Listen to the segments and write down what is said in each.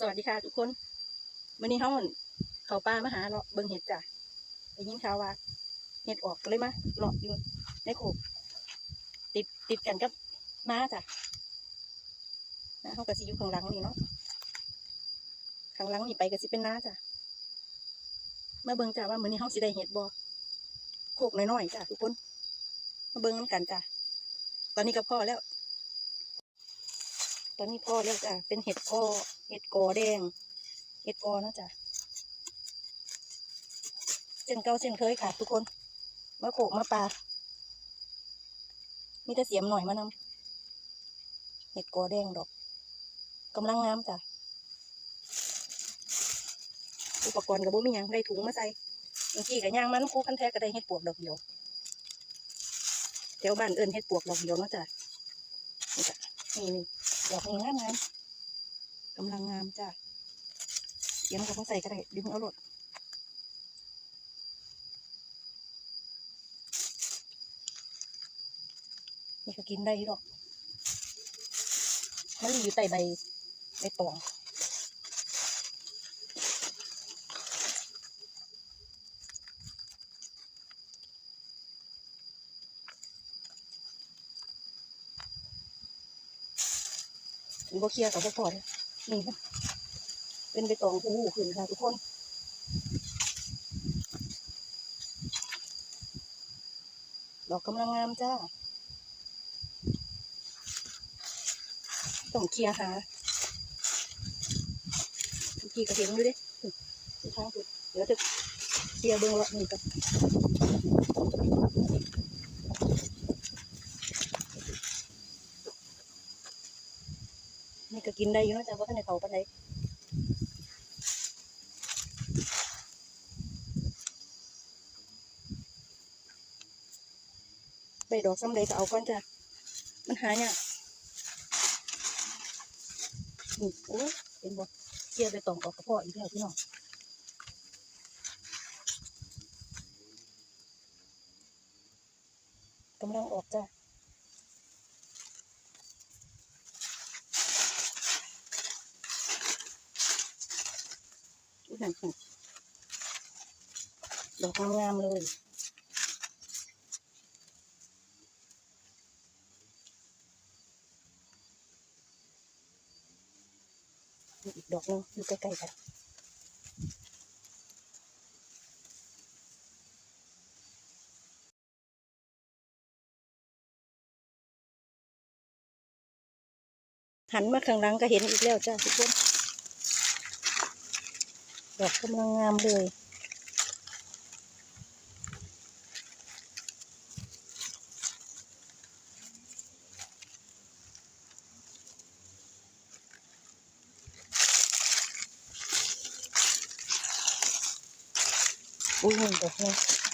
สวัสดีค่ะทุกคนวันนี้เขาหั่นเขาป่ามาหาเลาะเบิ่งเห็ดจ้ะได้ยินข่าวว่าเห็ดออกเลยมาเลาะอยู่ในโขกติดติดกันกับน้าจ้ะน้าเขากระสิอยู่ข้างหลังนี่เนาะข้างหลังนี่ไปกระสิเป็นน้าจ้ะมาเบิ่งจ้ะว่ามื้อนี้เขาสิได้เห็ดบ่โขกน้อยๆจ้ะทุกคนมาเบิ่งน้ำกันจ้ะตอนนี้ก็พอแล้ว ตอนนี้พ่อแล้วจ้ะเป็นเห็ดพ่อเห็ดกอแดง เห็ดกอนะจ้ะเส้นเก่าเส้นเคยค่ะทุกคนมาโขกมาปลามีแต่เสียมหน่อยมานำเห็ดกอแดงดอกกำลังงามจ้ะอุปกรณ์กับบุมีหยังได้ถุงมาใส่บางทีกับย่างมันคู่คันแท้ก็ได้เห็ดปวกดอกเดียวแถวบ้านเอิญเห็ดปวกดอกเดียวเนาะจ้ะนี่จ้ะนี่นี่ ดอกนี้งามงามกำลังงามจ้ะเดี๋ยวมันก็มาใส่กระได้ดึงเอาหลดนี่ก็กินได้หรอกมันอยู่ใต้ใบใบตอง ถึงบ่เคลียร์กับบ่พอเลยนี่นะเป็นใบตองผู้ขึ้นค่ะทุกคนดอกกำลังงามจ้าต้องเคลียร์หาเมื่อกี้ก็เห็นอยู่เดิที่ทางสุดเดี๋ยวจะเคลียร์เบื้องละนี่กัน นี่ก็กินได้อยู่นะจ้ะว่าในเขาปานใดใบดอกซ้ำใดก็เอาก่อนจ้ะมันหายากนี่โอ้ยเห็นบ่เกี่ยวไปตองออกกระเพาะอีกแล้วพี่น้องกำลังออกจ้ะอุ้ยนั่นสิ ดอกงามเลยอีกดอกหนึงอยู่ใกล้ๆกันหันมาข้างหลังก็เห็นอีกแล้วจ้าทุกคน ดอกกำลังงามเลยอุ้ยหนึ่งดอกเ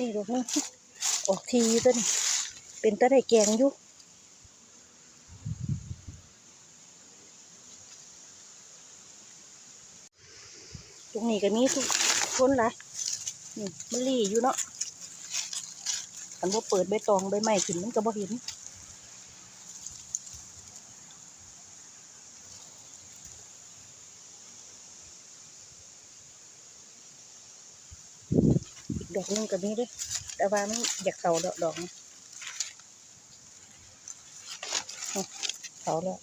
นี่ดอกนึงออกทีอยู่ต้เป็นตะไดแกงอยู่ตรงนี้ก็มีทุกคนละนี่มันรีอยู่เนาะคันว่าเปิดใบตองใบไม้ขึ้นมันก็บ่เห็นอีก ดอกหนึงก็มีเด้วยแต่ว่ามันอยากเขาดอกดอกนะนี่เขาแล้ว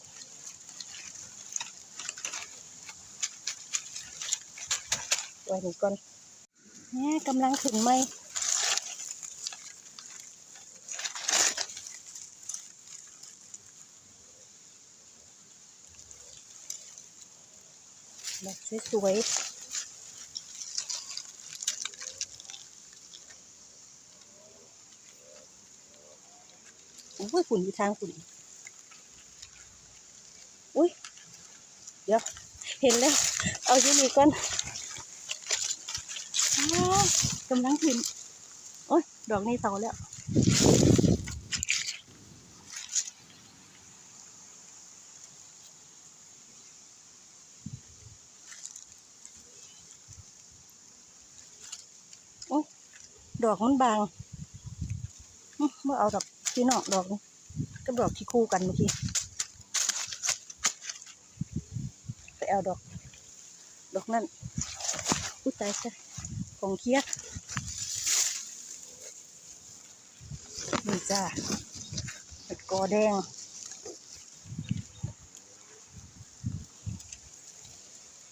ไว้นี่ก่อนแม่กำลังถึงไหมแบบสวยๆ อุ้ยฝุ่นอยู่ทางฝุ่นอุ้ยเดี๋ยว เห็นแล้ว เอาอยู่นี่ก่อนกำลังขึ้นโอ้ยดอกนี้เสาแล้วดอกมันบางเมื่อเอาดอก พี่น้องดอกนี้กับดอกที่คู่กันเมื่อกี้ไปเอาดอก ดอกนั่นอุ้ยตายซะของเคียร์นี่จ้าเห็ดกอแดง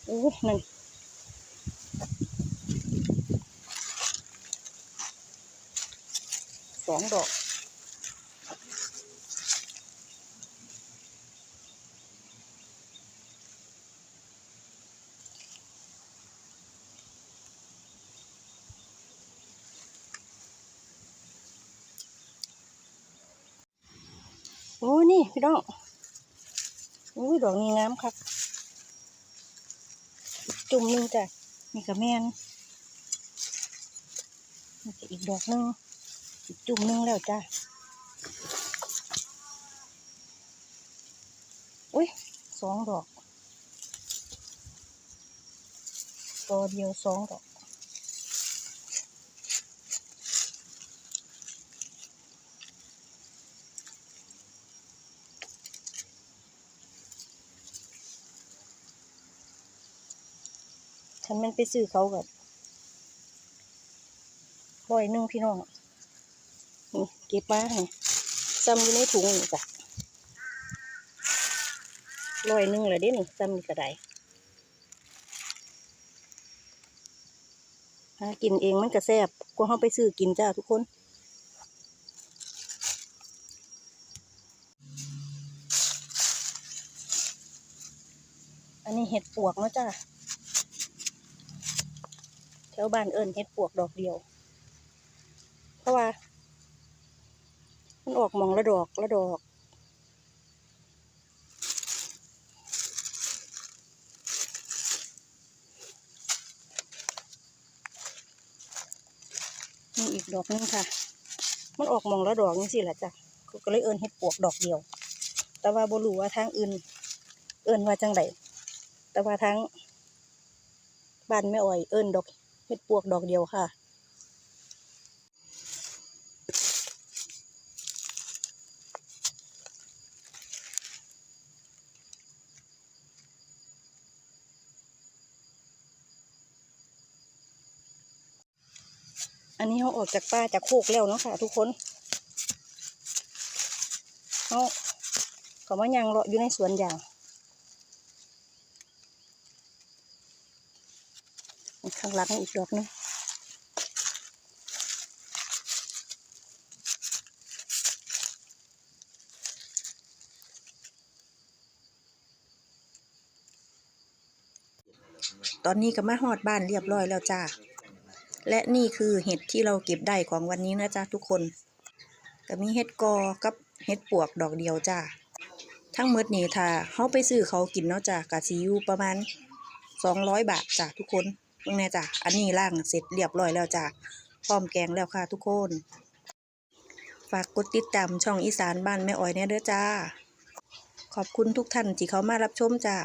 โอ้ยนั่นสองดอก โอ้นี่พี่น้องโอ้ยดอกนี้งามครับจุ่มหนึงจ้ะนี่กับแมนนี่อีกดอกหนึงอีกจุ่มหนึงแล้วจ้ะอุ้ยสองดอกตัวเดียวสองดอกันมันไปซื้อเขากับร้อยหนึ่งพี่น้องนี่เก็บมาให้ซ้ำอยู่ในถุงนี่จ้ะร้อยหนึ่งเลยเด้นี่ซ้ำนี่ก็ได้หากินเองมันก็แซ่บกว่าเขาไปซื้อกินจ้าทุกคนอันนี้เห็ดปวกเนาะจ้า วบ้านเอิญเฮ็ดปวกดอกเดียว เพราะว่า มันออกมองละดอกละดอกนี่อีกดอกหนึงค่ะ มันออกมองละดอกนี่สิแหละจ้ะก็เลยเอิญเฮ็ดปวกดอกเดียว แต่ว่าบ่รู้ว่าทางอื่น เอิญว่าจังไดแต่ว่าทางบ้านแม่อ้อยเอิญดอก เฮ็ดปวกดอกเดียวค่ะ อันนี้เขาออกจากป่าจากโคกแล้วเนาะค่ะ ทุกคนเขาเขามายังเลาะอยู่ในสวนยาง ข้างหลังอีกดอกหนึงตอนนี้ก็มาหอดบ้านเรียบร้อยแล้วจ้า และนี่คือเห็ดที่เราเก็บได้ของวันนี้นะจ๊ะทุกคน ก็มีเห็ดกอกับเห็ดปวกดอกเดียวจ้า ทั้งหมดนี่ถ้าเขาไปซื้อเขากินเนาะจ้ะกะสิยูประมาณสองร้อยบาทจ้ะทุกคน เพิ่งแน่จ้ะอันนี้ล่างเสร็จเรียบร้อยแล้วจ้ะพร้อมแกงแล้วค่ะทุกคน ฝากกดติดตามช่องอีสานบ้านแม่อ้อยเนี่ยเด้อจ้า ขอบคุณทุกท่านที่เขามารับชมจ้า